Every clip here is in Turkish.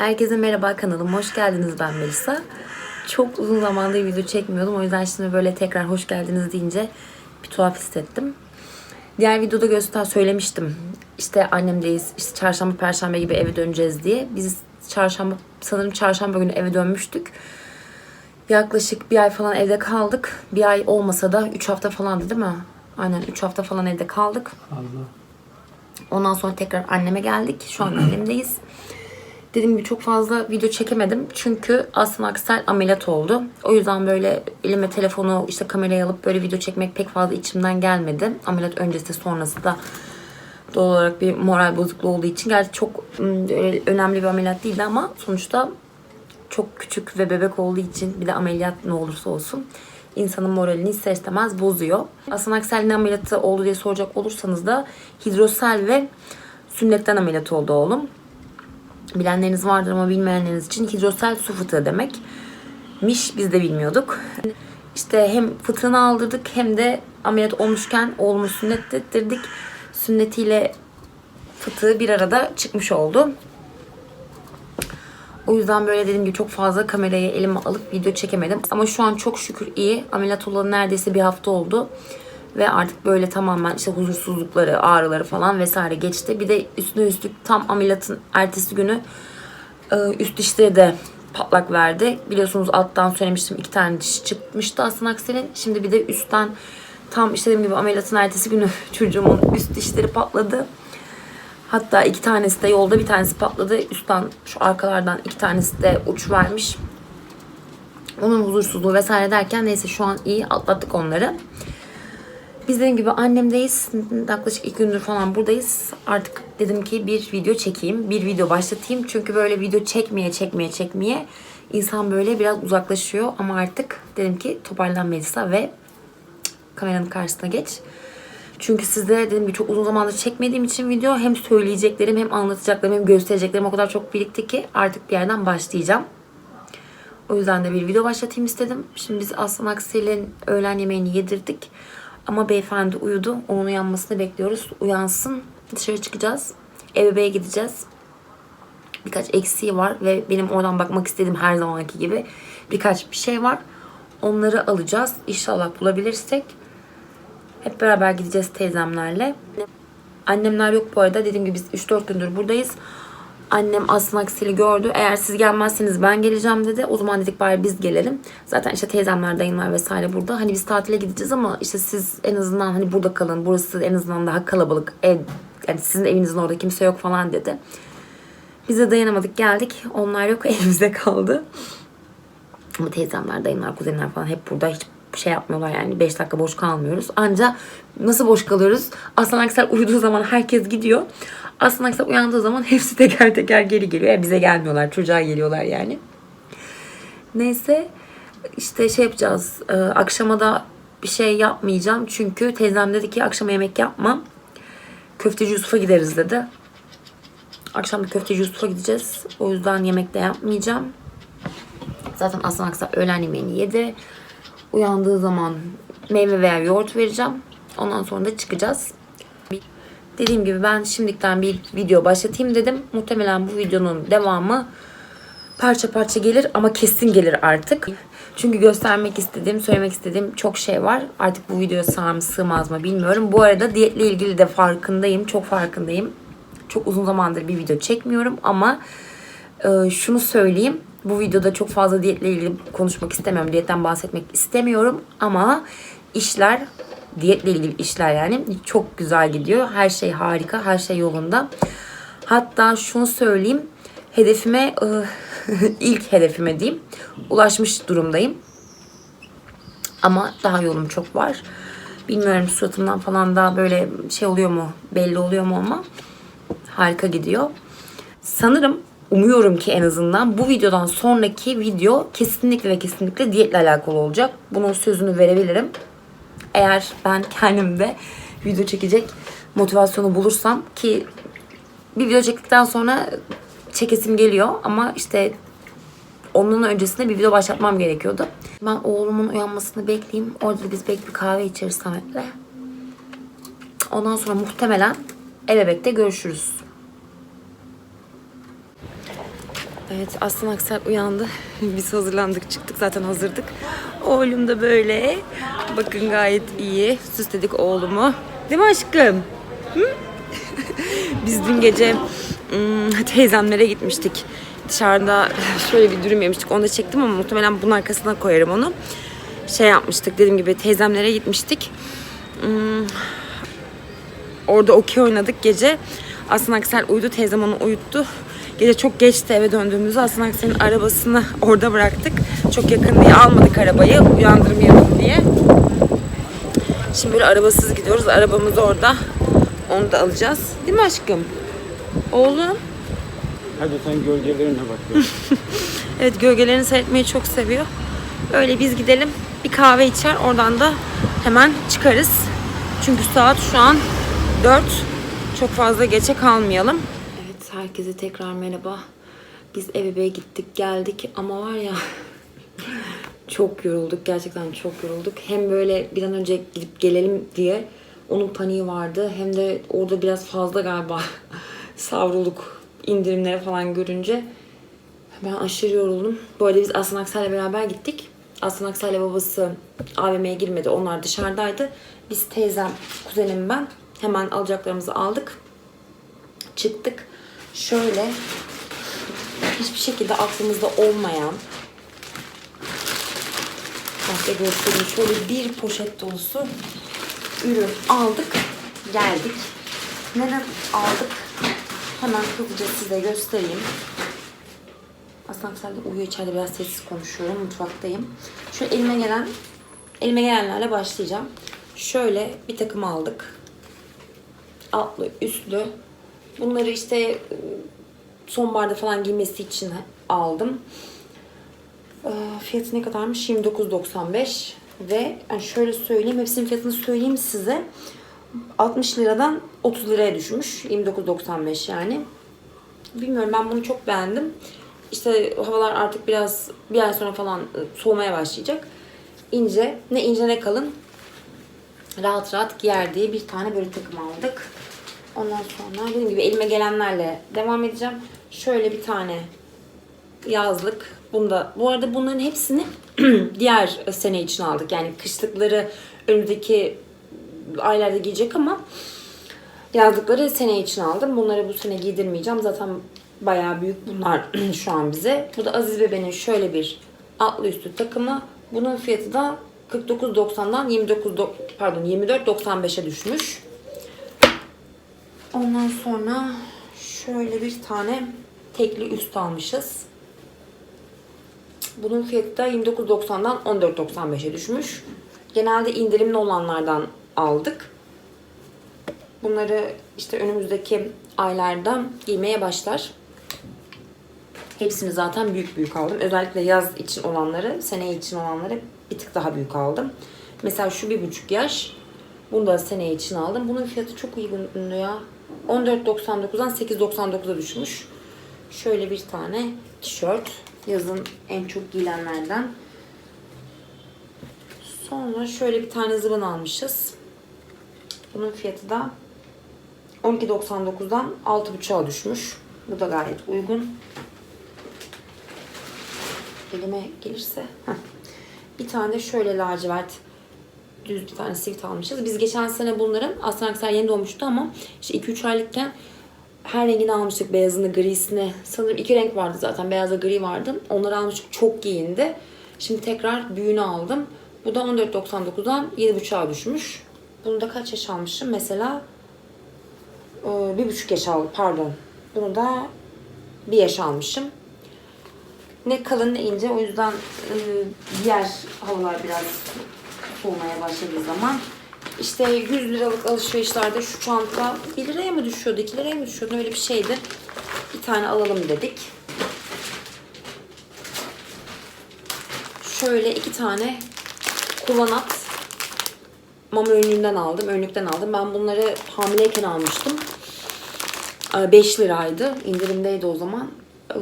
Herkese merhaba kanalıma hoş geldiniz ben Melisa. Çok uzun zamandır video çekmiyordum o yüzden şimdi böyle tekrar hoş geldiniz deyince bir tuhaf hissettim. Diğer videoda göster söylemiştim. İşte annemdeyiz. işte çarşamba perşembe gibi eve döneceğiz diye. Biz çarşamba sanırım çarşamba günü eve dönmüştük. Yaklaşık bir ay falan evde kaldık. Bir ay olmasa da 3 hafta falandı değil mi? Aynen 3 hafta falan evde kaldık. Fazla. Ondan sonra tekrar anneme geldik. Şu an annemdeyiz. Dediğim gibi çok fazla video çekemedim. Çünkü Aslan Aksel ameliyat oldu. O yüzden böyle elime telefonu işte kameraya alıp böyle video çekmek pek fazla içimden gelmedi. Ameliyat öncesi sonrası da doğal olarak bir moral bozukluğu olduğu için. Gerçi çok önemli bir ameliyat değildi ama sonuçta çok küçük ve bebek olduğu için bir de ameliyat ne olursa olsun insanın moralini ister istemez bozuyor. Aslan Aksel'in ameliyatı oldu diye soracak olursanız da hidrosel ve sünnetten ameliyat oldu oğlum. Bilenleriniz vardır ama bilmeyenleriniz için hidrosel su fıtığı demek. Miş biz de bilmiyorduk. İşte hem fıtığını aldırdık hem de ameliyat olmuşken oğlumu sünnet ettirdik. Sünnetiyle fıtığı bir arada çıkmış oldu. O yüzden böyle dediğim gibi çok fazla kamerayı elime alıp video çekemedim. Ama şu an çok şükür iyi. Ameliyat olalı neredeyse bir hafta oldu. Ve artık böyle tamamen işte huzursuzlukları, ağrıları falan vesaire geçti. Bir de üstüne üstlük tam ameliyatın ertesi günü e, üst dişleri de patlak verdi. Biliyorsunuz alttan söylemiştim iki tane diş çıkmıştı aslında Aksel'in. Şimdi bir de üstten tam işte dediğim gibi ameliyatın ertesi günü çocuğumun üst dişleri patladı. Hatta iki tanesi de yolda bir tanesi patladı. Üstten şu arkalardan iki tanesi de uç vermiş. Onun huzursuzluğu vesaire derken neyse şu an iyi atlattık onları. Biz dediğim gibi annemdeyiz. Yaklaşık iki gündür falan buradayız. Artık dedim ki bir video çekeyim. Bir video başlatayım. Çünkü böyle video çekmeye çekmeye çekmeye insan böyle biraz uzaklaşıyor. Ama artık dedim ki toparlan Melisa ve kameranın karşısına geç. Çünkü sizde dediğim gibi çok uzun zamandır çekmediğim için video hem söyleyeceklerim hem anlatacaklarım hem göstereceklerim o kadar çok birikti ki artık bir yerden başlayacağım. O yüzden de bir video başlatayım istedim. Şimdi biz Aslan Aksel'in öğlen yemeğini yedirdik. Ama beyefendi uyudu. Onun uyanmasını bekliyoruz. Uyansın. Dışarı çıkacağız. Eve gideceğiz. Birkaç eksiği var ve benim oradan bakmak istediğim her zamanki gibi birkaç bir şey var. Onları alacağız. İnşallah bulabilirsek. Hep beraber gideceğiz teyzemlerle. Annemler yok bu arada. Dediğim gibi biz 3-4 gündür buradayız. Annem Aslan Aksel'i gördü. Eğer siz gelmezseniz ben geleceğim dedi. O zaman dedik bari biz gelelim. Zaten işte teyzemler, dayımlar vesaire burada. Hani biz tatile gideceğiz ama işte siz en azından hani burada kalın. Burası en azından daha kalabalık. Ev, yani sizin evinizin orada kimse yok falan dedi. Biz de dayanamadık geldik. Onlar yok evimizde kaldı. Ama teyzemler, dayımlar, kuzenler falan hep burada. Hiç şey yapmıyorlar yani 5 dakika boş kalmıyoruz. Anca nasıl boş kalıyoruz? Aslan Aksel uyuduğu zaman herkes gidiyor. Aslan Aksel uyandığı zaman hepsi teker teker geri geliyor. Yani bize gelmiyorlar. Çocuğa geliyorlar yani. Neyse işte şey yapacağız. Ee, akşama da bir şey yapmayacağım. Çünkü teyzem dedi ki akşama yemek yapmam. Köfteci Yusuf'a gideriz dedi. Akşam da köfteci Yusuf'a gideceğiz. O yüzden yemek de yapmayacağım. Zaten Aslan Aksel öğlen yemeğini yedi. Uyandığı zaman meyve veya yoğurt vereceğim. Ondan sonra da çıkacağız. Dediğim gibi ben şimdikten bir video başlatayım dedim. Muhtemelen bu videonun devamı parça parça gelir ama kesin gelir artık. Çünkü göstermek istediğim, söylemek istediğim çok şey var. Artık bu videoya sığar mı sığmaz mı bilmiyorum. Bu arada diyetle ilgili de farkındayım. Çok farkındayım. Çok uzun zamandır bir video çekmiyorum ama e, şunu söyleyeyim. Bu videoda çok fazla diyetle ilgili konuşmak istemiyorum. Diyetten bahsetmek istemiyorum ama işler diyetle ilgili işler yani çok güzel gidiyor. Her şey harika, her şey yolunda. Hatta şunu söyleyeyim. Hedefime ilk hedefime diyeyim ulaşmış durumdayım. Ama daha yolum çok var. Bilmiyorum suratımdan falan daha böyle şey oluyor mu belli oluyor mu ama harika gidiyor. Sanırım umuyorum ki en azından bu videodan sonraki video kesinlikle ve kesinlikle diyetle alakalı olacak. Bunun sözünü verebilirim. Eğer ben kendimde video çekecek motivasyonu bulursam ki bir video çektikten sonra çekesim geliyor ama işte onun öncesinde bir video başlatmam gerekiyordu. Ben oğlumun uyanmasını bekleyeyim. Orada da biz belki bir kahve içeriz Samet'le. Ondan sonra muhtemelen ebebekte görüşürüz. Evet Aslan Aksel uyandı. Biz hazırlandık çıktık zaten hazırdık. Oğlum da böyle. Bakın gayet iyi. Süsledik oğlumu. Değil mi aşkım? Hı? Biz dün gece ım, teyzemlere gitmiştik. Dışarıda şöyle bir dürüm yemiştik. Onu da çektim ama muhtemelen bunun arkasına koyarım onu. Şey yapmıştık dediğim gibi teyzemlere gitmiştik. Im, Orada okey oynadık gece. Aslan Aksel uyudu. Teyzem onu uyuttu. Gece çok geçti eve döndüğümüzde Aslan Aksel'in arabasını orada bıraktık. Çok yakın diye almadık arabayı. Uyandırmayalım diye. Şimdi böyle arabasız gidiyoruz. Arabamız orada. Onu da alacağız. Değil mi aşkım? Oğlum. Hadi sen gölgelerine bak. Evet gölgelerini seyretmeyi çok seviyor. Öyle biz gidelim bir kahve içer oradan da hemen çıkarız. Çünkü saat şu an 4. Çok fazla geçe kalmayalım. Herkese tekrar merhaba. Biz eve gittik geldik ama var ya çok yorulduk gerçekten çok yorulduk. Hem böyle bir an önce gidip gelelim diye onun paniği vardı. Hem de orada biraz fazla galiba savrulduk indirimleri falan görünce. Ben aşırı yoruldum. Bu arada biz Aslan Aksel'le beraber gittik. Aslan Aksel'le babası AVM'ye girmedi. Onlar dışarıdaydı. Biz teyzem, kuzenim ben hemen alacaklarımızı aldık. Çıktık. Şöyle hiçbir şekilde aklımızda olmayan Başka göstereyim. Şöyle bir poşet dolusu ürün aldık. Geldik. Neden aldık? Hemen hızlıca size göstereyim. Aslında sen uyuyor içeride biraz sessiz konuşuyorum. Mutfaktayım. Şöyle elime gelen elime gelenlerle başlayacağım. Şöyle bir takım aldık. Altlı, üstlü. Bunları işte e, sonbaharda falan giymesi için aldım. Ee, Fiyatı ne kadarmış? 29.95 ve yani şöyle söyleyeyim hepsinin fiyatını söyleyeyim size. 60 liradan 30 liraya düşmüş. 29.95 yani. Bilmiyorum ben bunu çok beğendim. İşte havalar artık biraz bir ay sonra falan e, soğumaya başlayacak. İnce, ne ince ne kalın. Rahat rahat giyer diye bir tane böyle takım aldık. Ondan sonra dediğim gibi elime gelenlerle devam edeceğim. Şöyle bir tane yazlık. Bunda bu arada bunların hepsini diğer sene için aldık. Yani kışlıkları önümüzdeki aylarda giyecek ama yazlıkları sene için aldım. Bunları bu sene giydirmeyeceğim. Zaten bayağı büyük bunlar şu an bize. Bu da Aziz Bebe'nin şöyle bir altlı üstü takımı. Bunun fiyatı da 49.90'dan 29 do- pardon 24.95'e düşmüş. Ondan sonra şöyle bir tane tekli üst almışız. Bunun fiyatı da 29.90'dan 14.95'e düşmüş. Genelde indirimli olanlardan aldık. Bunları işte önümüzdeki aylarda giymeye başlar. Hepsini zaten büyük büyük aldım. Özellikle yaz için olanları, sene için olanları bir tık daha büyük aldım. Mesela şu bir buçuk yaş. Bunu da sene için aldım. Bunun fiyatı çok uygun ya. 14.99'dan 8.99'a düşmüş. Şöyle bir tane tişört. Yazın en çok giyilenlerden. Sonra şöyle bir tane zıbın almışız. Bunun fiyatı da 12.99'dan 6.5'a düşmüş. Bu da gayet uygun. Elime gelirse. Heh. Bir tane de şöyle lacivert düz bir tane sivit almışız. Biz geçen sene bunların Aslan Aksel yeni doğmuştu ama işte 2-3 aylıkken her rengini almıştık. Beyazını, grisini. Sanırım iki renk vardı zaten. Beyazla gri vardı. Onları almıştık. Çok giyindi. Şimdi tekrar büyüğünü aldım. Bu da 14.99'dan 7.5'a düşmüş. Bunu da kaç yaş almışım? Mesela e, bir buçuk yaş aldım. Pardon. Bunu da bir yaş almışım. Ne kalın ne ince. O yüzden e, diğer havalar biraz soğumaya başladığı zaman işte 100 liralık alışverişlerde şu çanta 1 liraya mı düşüyordu, 2 liraya mı düşüyordu öyle bir şeydi. Bir tane alalım dedik. Şöyle iki tane kullanat mama önlüğünden aldım, önlükten aldım. Ben bunları hamileyken almıştım. 5 liraydı. İndirimdeydi o zaman. Ee,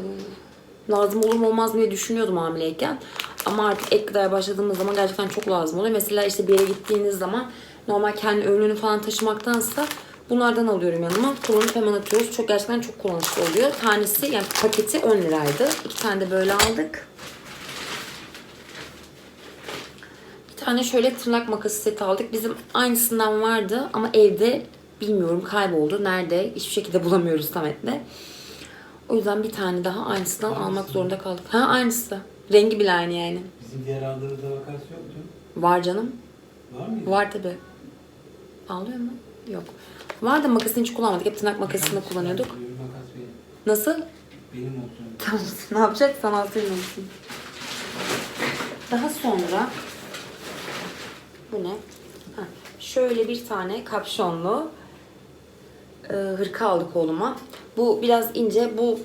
Lazım olur mu olmaz diye düşünüyordum hamileyken. Ama artık ek gıdaya başladığımız zaman gerçekten çok lazım oluyor. Mesela işte bir yere gittiğiniz zaman normal kendi önlüğünü falan taşımaktansa Bunlardan alıyorum yanıma. Kullanıp hemen atıyoruz. Çok gerçekten çok kullanışlı oluyor. Tanesi yani paketi 10 liraydı. İki tane de böyle aldık. Bir tane şöyle tırnak makası seti aldık. Bizim aynısından vardı ama evde bilmiyorum kayboldu. Nerede? Hiçbir şekilde bulamıyoruz Samet'le. O yüzden bir tane daha aynısından almak zorunda kaldık. Ha aynısı. Rengi bile aynı yani. Bizim diğer aldığımızda vakası yoktu. Var canım. Var mıydı? Var tabi. Ağlıyor mu? Yok. Var da makasını hiç kullanmadık. Hep tırnak makasını kullanıyorduk. Makas benim. Nasıl? Benim olsun. Tamam. ne yapacaksan alsın olsun. Daha sonra bu ne? Ha, şöyle bir tane kapşonlu e, hırka aldık oğluma. Bu biraz ince. Bu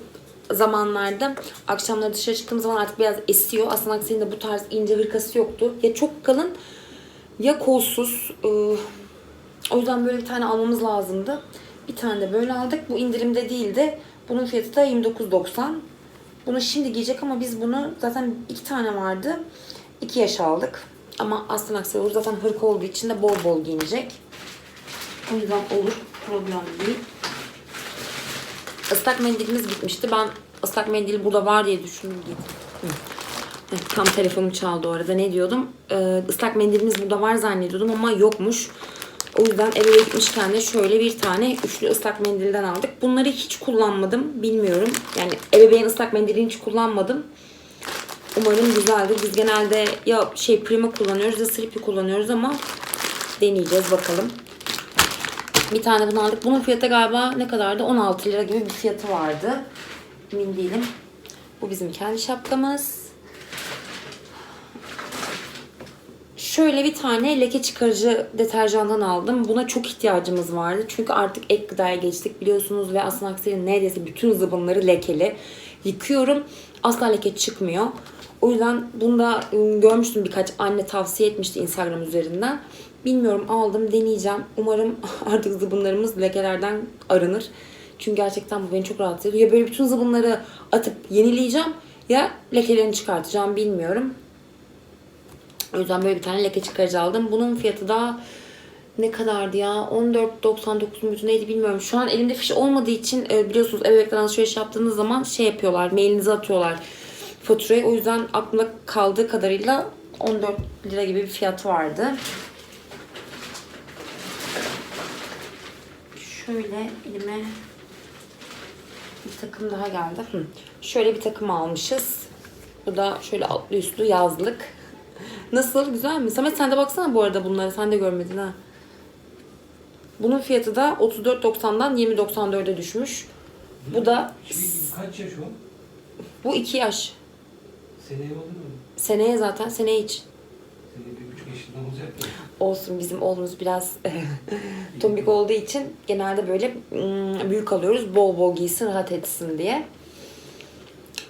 zamanlarda akşamları dışarı çıktığım zaman artık biraz esiyor. Aslında senin de bu tarz ince hırkası yoktu. Ya çok kalın ya kolsuz. E, o yüzden böyle bir tane almamız lazımdı. Bir tane de böyle aldık. Bu indirimde değildi. Bunun fiyatı da 29.90. Bunu şimdi giyecek ama biz bunu zaten iki tane vardı. İki yaş aldık. Ama aslan aksi olur. Zaten hırka olduğu için de bol bol giyinecek. O yüzden olur. Problem değil. Islak mendilimiz bitmişti. Ben ıslak mendil burada var diye düşündüm. Giydim. Heh, Tam telefonum çaldı o arada. Ne diyordum? Ee, ıslak mendilimiz burada var zannediyordum ama yokmuş. O yüzden eve gitmişken de şöyle bir tane üçlü ıslak mendilden aldık. Bunları hiç kullanmadım. Bilmiyorum. Yani ebeveyn ıslak mendilini hiç kullanmadım. Umarım güzeldir. Biz genelde ya şey Prima kullanıyoruz ya Sleepy kullanıyoruz ama deneyeceğiz bakalım. Bir tane bunu aldık. Bunun fiyatı galiba ne kadardı? 16 lira gibi bir fiyatı vardı. Emin değilim. Bu bizim kendi şapkamız. Şöyle bir tane leke çıkarıcı deterjandan aldım. Buna çok ihtiyacımız vardı. Çünkü artık ek gıdaya geçtik biliyorsunuz ve aslında aksine neredeyse bütün zıbınları lekeli. Yıkıyorum. Asla leke çıkmıyor. O yüzden bunda ım, görmüştüm birkaç anne tavsiye etmişti Instagram üzerinden. Bilmiyorum aldım deneyeceğim. Umarım artık zıbınlarımız lekelerden arınır. Çünkü gerçekten bu beni çok rahatsız ediyor. Ya böyle bütün zıbınları atıp yenileyeceğim ya lekelerini çıkartacağım bilmiyorum. O yüzden böyle bir tane leke çıkarıcı aldım. Bunun fiyatı da ne kadardı ya? 14.99 muydu neydi bilmiyorum. Şu an elimde fiş olmadığı için e, biliyorsunuz ebeveynlikten alışveriş yaptığınız zaman şey yapıyorlar. Mailinize atıyorlar faturayı. O yüzden aklımda kaldığı kadarıyla 14 lira gibi bir fiyatı vardı. Şöyle elime bir takım daha geldi. Hı. Şöyle bir takım almışız. Bu da şöyle altlı üstlü yazlık. Nasıl? Güzel mi? Samet sen de baksana bu arada bunları. Sen de görmedin ha. Bunun fiyatı da 34.90'dan 20.94'e düşmüş. Bu da Şimdi kaç yaş o? bu 2 yaş. Seneye olur mu? Seneye zaten. Seneye hiç. Seneye bir buçuk yaşında olacak ya. Olsun bizim oğlumuz biraz tombik olduğu için genelde böyle mm, büyük alıyoruz. Bol bol giysin rahat etsin diye.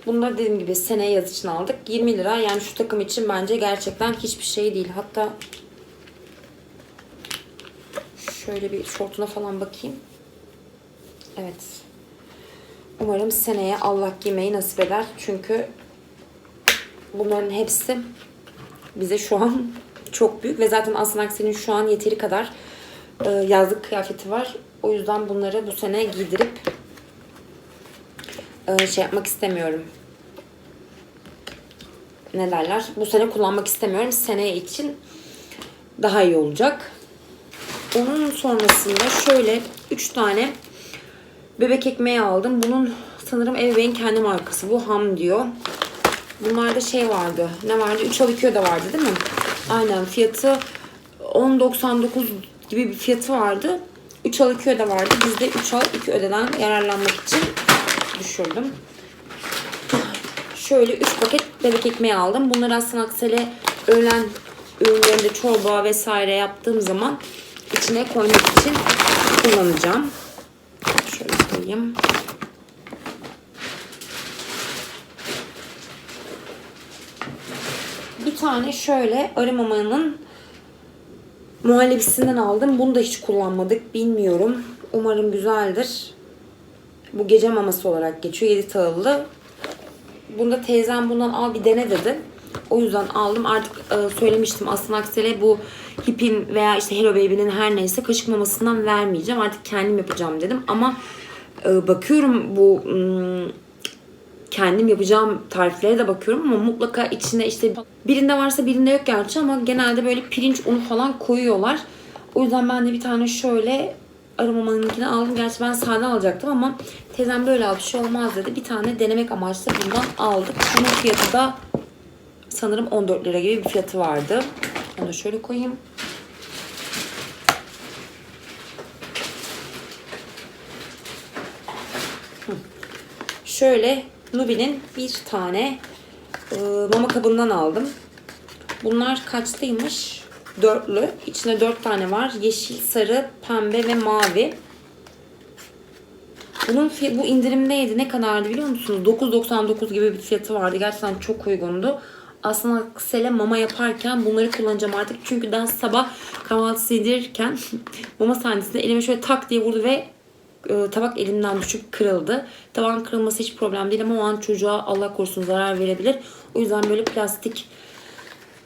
Bunları dediğim gibi seneye yaz için aldık. 20 lira yani şu takım için bence gerçekten hiçbir şey değil. Hatta şöyle bir şortuna falan bakayım. Evet. Umarım seneye Allah giymeyi nasip eder. Çünkü bunların hepsi bize şu an çok büyük ve zaten Aslan Aksi'nin şu an yeteri kadar e, yazlık kıyafeti var. O yüzden bunları bu sene giydirip e, şey yapmak istemiyorum. Ne derler? Bu sene kullanmak istemiyorum. Seneye için daha iyi olacak. Onun sonrasında şöyle 3 tane bebek ekmeği aldım. Bunun sanırım ebeveyn kendi markası. Bu ham diyor. Bunlarda şey vardı. Ne vardı? 3 al 2 öde vardı değil mi? Aynen. Fiyatı 10.99 gibi bir fiyatı vardı. 3 al 2 öde vardı. Biz de 3 al 2 ödeden yararlanmak için düşürdüm. Şöyle 3 paket bebek ekmeği aldım. Bunları aslında aksele öğlen ürünlerinde çorba vesaire yaptığım zaman içine koymak için kullanacağım. Şöyle koyayım. Bir tane şöyle arı mamanın muhallebisinden aldım. Bunu da hiç kullanmadık. Bilmiyorum. Umarım güzeldir. Bu gece maması olarak geçiyor. 7 tahıllı. Bunda teyzem bundan al bir dene dedi. O yüzden aldım. Artık e, söylemiştim aslında aksine bu Hip'in veya işte Hello Baby'nin her neyse kaşık mamasından vermeyeceğim. Artık kendim yapacağım dedim. Ama e, bakıyorum bu hmm, kendim yapacağım tariflere de bakıyorum ama mutlaka içine işte birinde varsa birinde yok gerçi ama genelde böyle pirinç unu falan koyuyorlar. O yüzden ben de bir tane şöyle aromamanınkini aldım. Gerçi ben sade alacaktım ama teyzem böyle al bir şey olmaz dedi. Bir tane denemek amaçlı bundan aldık. Bunun fiyatı da sanırım 14 lira gibi bir fiyatı vardı. Onu şöyle koyayım. Şöyle Nubi'nin bir tane e, mama kabından aldım. Bunlar kaçtaymış? Dörtlü. İçinde dört tane var. Yeşil, sarı, pembe ve mavi. Bunun bu indirimdeydi. Ne kadardı biliyor musunuz? 9.99 gibi bir fiyatı vardı. Gerçekten çok uygundu. Aslında Sele mama yaparken bunları kullanacağım artık. Çünkü daha sabah kahvaltı yedirirken mama sahnesinde elime şöyle tak diye vurdu ve e, tabak elimden düşüp kırıldı. Tabağın kırılması hiç problem değil ama o an çocuğa Allah korusun zarar verebilir. O yüzden böyle plastik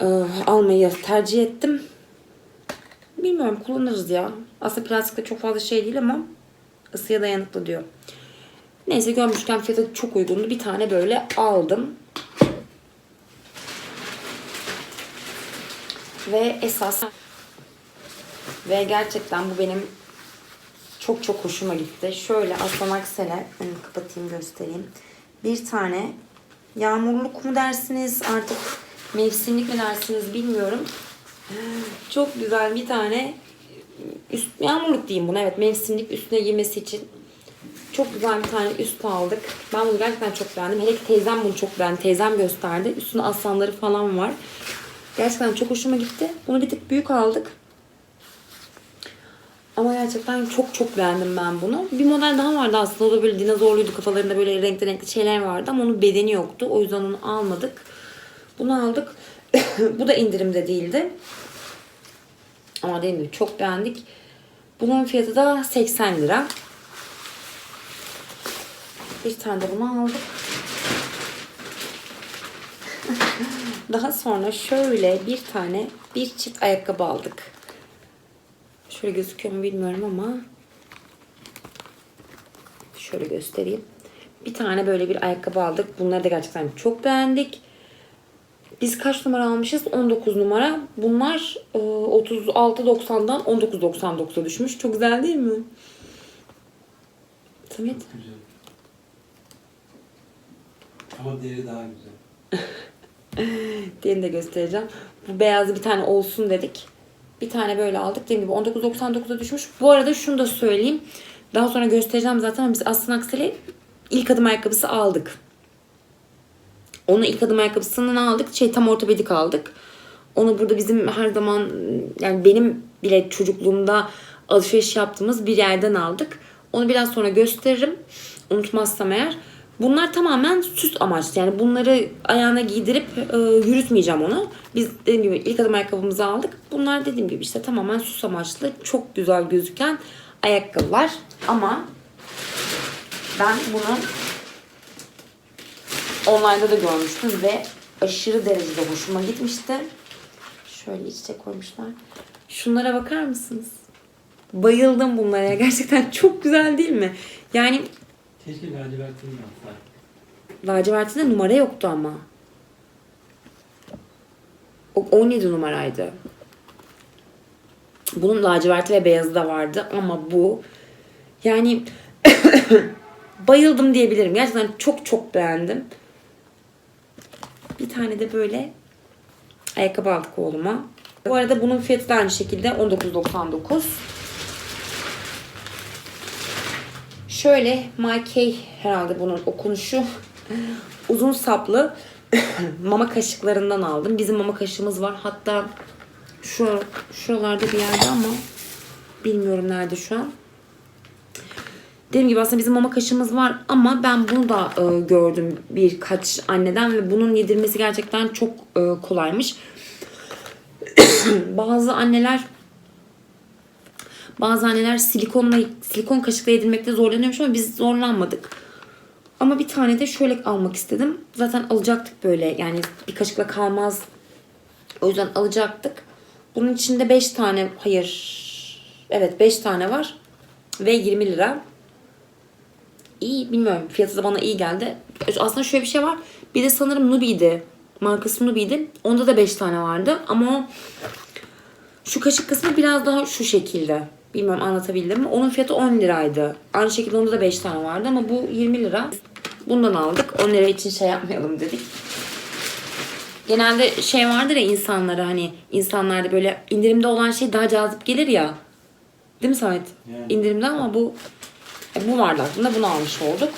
e, almayı tercih ettim. Bilmiyorum kullanırız ya. Aslında plastikte çok fazla şey değil ama ısıya dayanıklı diyor. Neyse görmüşken fiyatı çok uygundu. Bir tane böyle aldım. Ve esas ve gerçekten bu benim çok çok hoşuma gitti. Şöyle aslan aksele önünü kapatayım göstereyim. Bir tane yağmurluk mu dersiniz artık mevsimlik mi dersiniz bilmiyorum. Çok güzel bir tane üst, yağmurluk diyeyim buna evet mevsimlik üstüne giymesi için çok güzel bir tane üst aldık. Ben bunu gerçekten çok beğendim. Hele ki teyzem bunu çok beğendi. Teyzem gösterdi. Üstüne aslanları falan var. Gerçekten çok hoşuma gitti. Bunu bir tık büyük aldık. Ama gerçekten çok çok beğendim ben bunu. Bir model daha vardı aslında. O da böyle dinozorluydu. Kafalarında böyle renkli renkli şeyler vardı ama onun bedeni yoktu. O yüzden onu almadık. Bunu aldık. Bu da indirimde değildi. Ama dediğim gibi çok beğendik. Bunun fiyatı da 80 lira. Bir tane de bunu aldık. Daha sonra şöyle bir tane bir çift ayakkabı aldık. Şöyle gözüküyor mu bilmiyorum ama şöyle göstereyim. Bir tane böyle bir ayakkabı aldık. Bunları da gerçekten çok beğendik. Biz kaç numara almışız? 19 numara. Bunlar e, 36.90'dan 19.99'a düşmüş. Çok güzel değil mi? Samet. Güzel. Ama deri daha güzel. Diğerini de göstereceğim. Bu beyazı bir tane olsun dedik. Bir tane böyle aldık. Dediğim gibi 19.99'a düşmüş. Bu arada şunu da söyleyeyim. Daha sonra göstereceğim zaten biz aslında akseli ilk adım ayakkabısı aldık. Onu ilk adım ayakkabısından aldık. Şey tam ortopedik aldık. Onu burada bizim her zaman yani benim bile çocukluğumda alışveriş yaptığımız bir yerden aldık. Onu biraz sonra gösteririm. Unutmazsam eğer. Bunlar tamamen süs amaçlı. Yani bunları ayağına giydirip e, yürütmeyeceğim onu. Biz dediğim gibi ilk adım ayakkabımızı aldık. Bunlar dediğim gibi işte tamamen süs amaçlı. Çok güzel gözüken ayakkabılar. Ama ben bunu online'da da görmüştüm ve aşırı derecede hoşuma gitmişti. Şöyle iç içe koymuşlar. Şunlara bakar mısınız? Bayıldım bunlara. Gerçekten çok güzel değil mi? Yani Keşke lacivertini yapsaydık. lacivertinde numara yoktu ama. O 17 numaraydı. Bunun laciverti ve beyazı da vardı ama bu yani bayıldım diyebilirim. Gerçekten çok çok beğendim. Bir tane de böyle ayakkabı aldık oğluma. Bu arada bunun fiyatı da aynı şekilde 19.99. Şöyle My K herhalde bunun okunuşu. Uzun saplı mama kaşıklarından aldım. Bizim mama kaşığımız var. Hatta şu şuralarda bir yerde ama bilmiyorum nerede şu an. Dediğim gibi aslında bizim mama kaşığımız var ama ben bunu da e, gördüm birkaç anneden ve bunun yedirmesi gerçekten çok e, kolaymış. Bazı anneler bazı anneler silikonla silikon kaşıkla yedirmekte zorlanıyormuş ama biz zorlanmadık. Ama bir tane de şöyle almak istedim. Zaten alacaktık böyle yani bir kaşıkla kalmaz. O yüzden alacaktık. Bunun içinde 5 tane hayır evet 5 tane var ve 20 lira. İyi bilmiyorum fiyatı da bana iyi geldi. Aslında şöyle bir şey var. Bir de sanırım Nubi'ydi. Markası Nubi'ydi. Onda da 5 tane vardı ama şu kaşık kısmı biraz daha şu şekilde. Bilmiyorum anlatabildim mi? Onun fiyatı 10 liraydı. Aynı şekilde onda da 5 tane vardı ama bu 20 lira. Bundan aldık. 10 lira için şey yapmayalım dedik. Genelde şey vardır ya insanlara hani insanlarda böyle indirimde olan şey daha cazip gelir ya. Değil mi Samet? Yani. İndirimde ama bu e, bu vardı aklımda bunu almış olduk.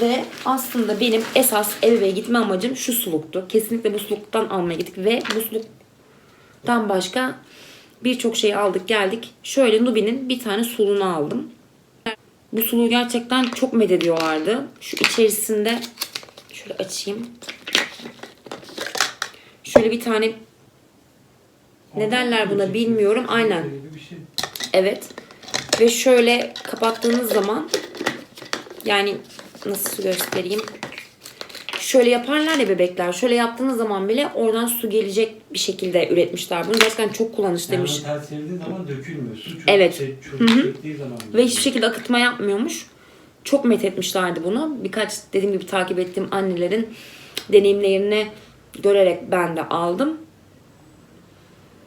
Ve aslında benim esas eve gitme amacım şu suluktu. Kesinlikle bu suluktan almaya gittik ve bu suluktan başka birçok şey aldık geldik. Şöyle Nubi'nin bir tane suluğunu aldım. Bu suluğu gerçekten çok medediyorlardı. Şu içerisinde şöyle açayım. Şöyle bir tane ne derler buna bilmiyorum. Aynen. Evet. Ve şöyle kapattığınız zaman yani nasıl göstereyim? Şöyle yaparlar ya bebekler. Şöyle yaptığınız zaman bile oradan su gelecek bir şekilde üretmişler. Bunu gerçekten çok kullanışlıymış. Yani ters çevirdiğin zaman dökülmüyor. Su çok Evet. şey, çok zaman. Ve hiçbir şekilde akıtma yapmıyormuş. Çok methetmişlerdi bunu. Birkaç dediğim gibi takip ettiğim annelerin deneyimlerini görerek ben de aldım.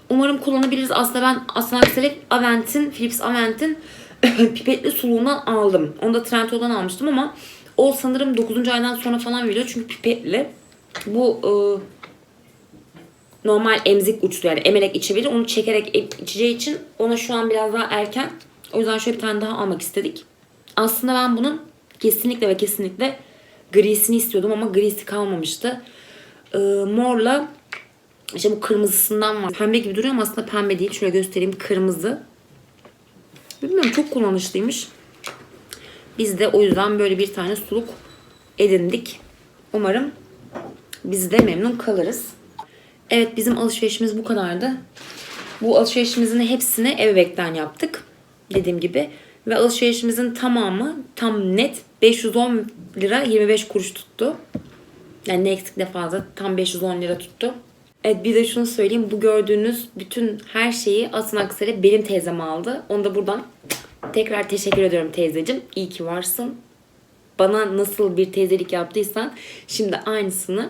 Umarım kullanabiliriz. Aslında ben aslında aksine Avent'in, Philips Avent'in pipetli suluğundan aldım. Onu da Trendyol'dan almıştım ama o sanırım 9. aydan sonra falan veriyor çünkü pipetli. Bu ıı, normal emzik uçlu yani emerek içebilir. Onu çekerek e- içeceği için ona şu an biraz daha erken. O yüzden şöyle bir tane daha almak istedik. Aslında ben bunun kesinlikle ve kesinlikle grisini istiyordum ama grisi kalmamıştı. Ee, morla işte bu kırmızısından var. Pembe gibi duruyor ama aslında pembe değil. Şöyle göstereyim kırmızı. Bilmiyorum çok kullanışlıymış. Biz de o yüzden böyle bir tane suluk edindik. Umarım biz de memnun kalırız. Evet bizim alışverişimiz bu kadardı. Bu alışverişimizin hepsini Evbek'ten yaptık. Dediğim gibi. Ve alışverişimizin tamamı tam net 510 lira 25 kuruş tuttu. Yani ne eksik ne fazla tam 510 lira tuttu. Evet bir de şunu söyleyeyim. Bu gördüğünüz bütün her şeyi Asın Aksarı benim teyzem aldı. Onu da buradan tekrar teşekkür ediyorum teyzecim. İyi ki varsın. Bana nasıl bir teyzelik yaptıysan şimdi aynısını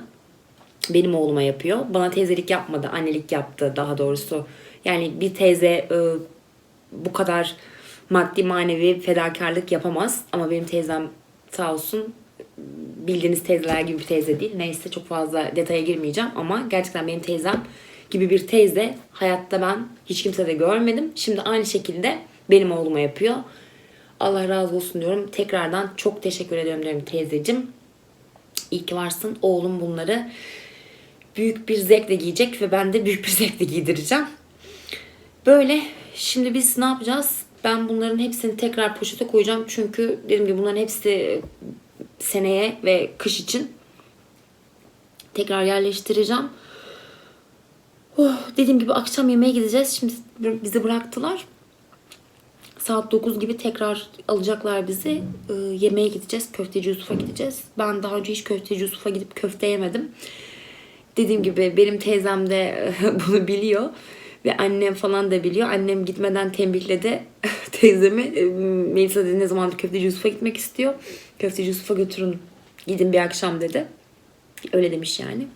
benim oğluma yapıyor. Bana teyzelik yapmadı, annelik yaptı daha doğrusu. Yani bir teyze e, bu kadar maddi manevi fedakarlık yapamaz. Ama benim teyzem sağ olsun bildiğiniz teyzeler gibi bir teyze değil. Neyse çok fazla detaya girmeyeceğim ama gerçekten benim teyzem gibi bir teyze hayatta ben hiç kimse de görmedim. Şimdi aynı şekilde benim oğluma yapıyor. Allah razı olsun diyorum. Tekrardan çok teşekkür ediyorum diyorum teyzecim. İyi ki varsın. Oğlum bunları büyük bir zevkle giyecek ve ben de büyük bir zevkle giydireceğim. Böyle şimdi biz ne yapacağız? Ben bunların hepsini tekrar poşete koyacağım. Çünkü dediğim gibi bunların hepsi seneye ve kış için tekrar yerleştireceğim. Oh, dediğim gibi akşam yemeğe gideceğiz. Şimdi bizi bıraktılar. Saat 9 gibi tekrar alacaklar bizi. Ee, yemeğe gideceğiz. Köfteci Yusuf'a gideceğiz. Ben daha önce hiç köfteci Yusuf'a gidip köfte yemedim. Dediğim gibi benim teyzem de bunu biliyor. Ve annem falan da biliyor. Annem gitmeden tembihledi teyzemi. E, Melisa dedi ne zaman köfteci Yusuf'a gitmek istiyor. Köfteci Yusuf'a götürün gidin bir akşam dedi. Öyle demiş yani.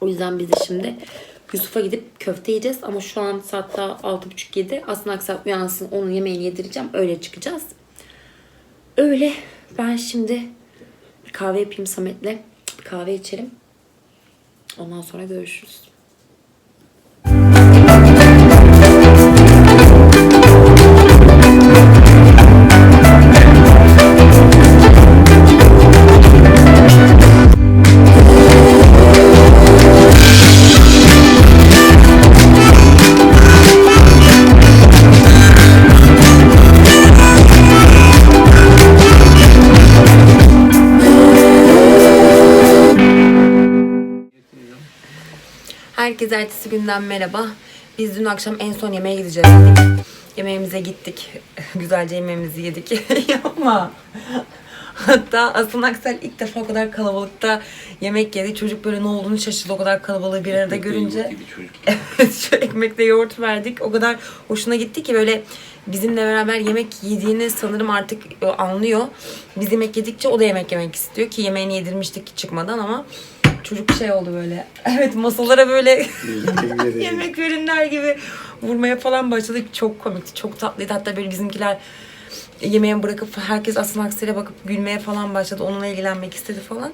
O yüzden biz de şimdi Yusuf'a gidip köfte yiyeceğiz. Ama şu an saat daha 6.30-7. Aslında aksak uyansın onun yemeğini yedireceğim. Öyle çıkacağız. Öyle. Ben şimdi bir kahve yapayım Samet'le. Bir kahve içelim. Ondan sonra görüşürüz. Herkese ertesi günden merhaba. Biz dün akşam en son yemeğe gideceğiz dedik. Yemeğimize gittik. Güzelce yemeğimizi yedik. Yapma. Hatta Aslan Aksel ilk defa o kadar kalabalıkta yemek yedi. Çocuk böyle ne olduğunu şaşırdı o kadar kalabalığı bir arada görünce. Evet şu ekmekle yoğurt verdik. O kadar hoşuna gitti ki böyle bizimle beraber yemek yediğini sanırım artık e, anlıyor. Biz yemek yedikçe o da yemek yemek istiyor ki yemeğini yedirmiştik çıkmadan ama çocuk şey oldu böyle. Evet masalara böyle yemek verinler gibi vurmaya falan başladık. Çok komikti, çok tatlıydı. Hatta böyle bizimkiler yemeğe bırakıp herkes Aslan Aksel'e bakıp gülmeye falan başladı. Onunla ilgilenmek istedi falan.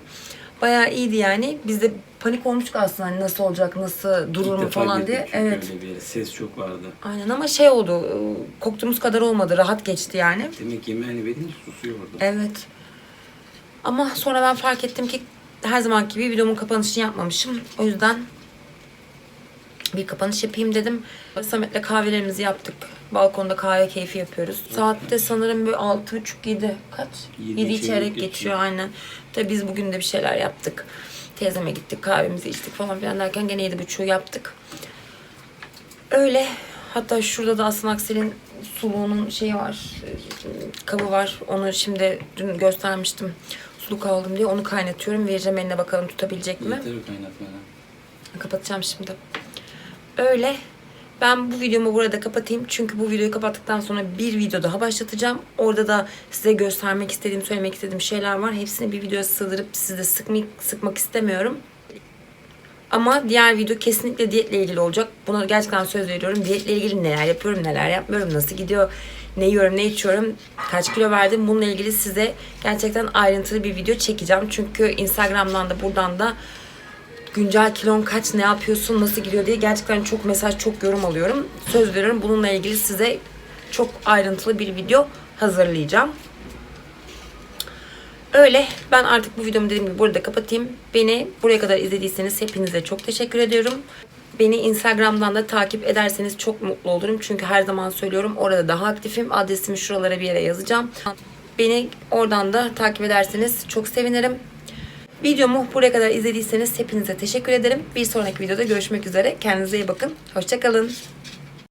Bayağı iyiydi yani. Biz de panik olmuştuk aslında hani nasıl olacak, nasıl durur mu falan diye. Evet. öyle bir yere. Ses çok vardı. Aynen ama şey oldu. e, Korktuğumuz kadar olmadı. Rahat geçti yani. Demek yemeğini verince susuyor orada. Evet. Ama sonra ben fark ettim ki her zamanki gibi videomun kapanışını yapmamışım. O yüzden bir kapanış yapayım dedim. Samet'le kahvelerimizi yaptık. Balkonda kahve keyfi yapıyoruz. Saatte sanırım buçuk yedi. Kaç? Yedi Yedi çeyrek çeyrek geçiyor. geçiyor aynen. Tabii biz bugün de bir şeyler yaptık. Teyzeme gittik kahvemizi içtik falan filan derken gene yedi buçuğu yaptık. Öyle. Hatta şurada da Aslan Aksel'in suluğunun şeyi var. Kabı var. Onu şimdi dün göstermiştim. Suluk aldım diye. Onu kaynatıyorum. Vereceğim eline bakalım tutabilecek mi? Yeter kaynatmana. Kapatacağım şimdi. Öyle. Ben bu videomu burada kapatayım. Çünkü bu videoyu kapattıktan sonra bir video daha başlatacağım. Orada da size göstermek istediğim, söylemek istediğim şeyler var. Hepsini bir videoya sığdırıp sizi sıkmak, sıkmak istemiyorum. Ama diğer video kesinlikle diyetle ilgili olacak. Buna gerçekten söz veriyorum. Diyetle ilgili neler yapıyorum, neler yapmıyorum, nasıl gidiyor, ne yiyorum, ne içiyorum, kaç kilo verdim. Bununla ilgili size gerçekten ayrıntılı bir video çekeceğim. Çünkü Instagram'dan da buradan da güncel kilon kaç, ne yapıyorsun, nasıl gidiyor diye gerçekten çok mesaj, çok yorum alıyorum. Söz veriyorum bununla ilgili size çok ayrıntılı bir video hazırlayacağım. Öyle. Ben artık bu videomu dediğim gibi burada kapatayım. Beni buraya kadar izlediyseniz hepinize çok teşekkür ediyorum. Beni Instagram'dan da takip ederseniz çok mutlu olurum. Çünkü her zaman söylüyorum orada daha aktifim. Adresimi şuralara bir yere yazacağım. Beni oradan da takip ederseniz çok sevinirim. Videomu buraya kadar izlediyseniz hepinize teşekkür ederim. Bir sonraki videoda görüşmek üzere. Kendinize iyi bakın. Hoşçakalın.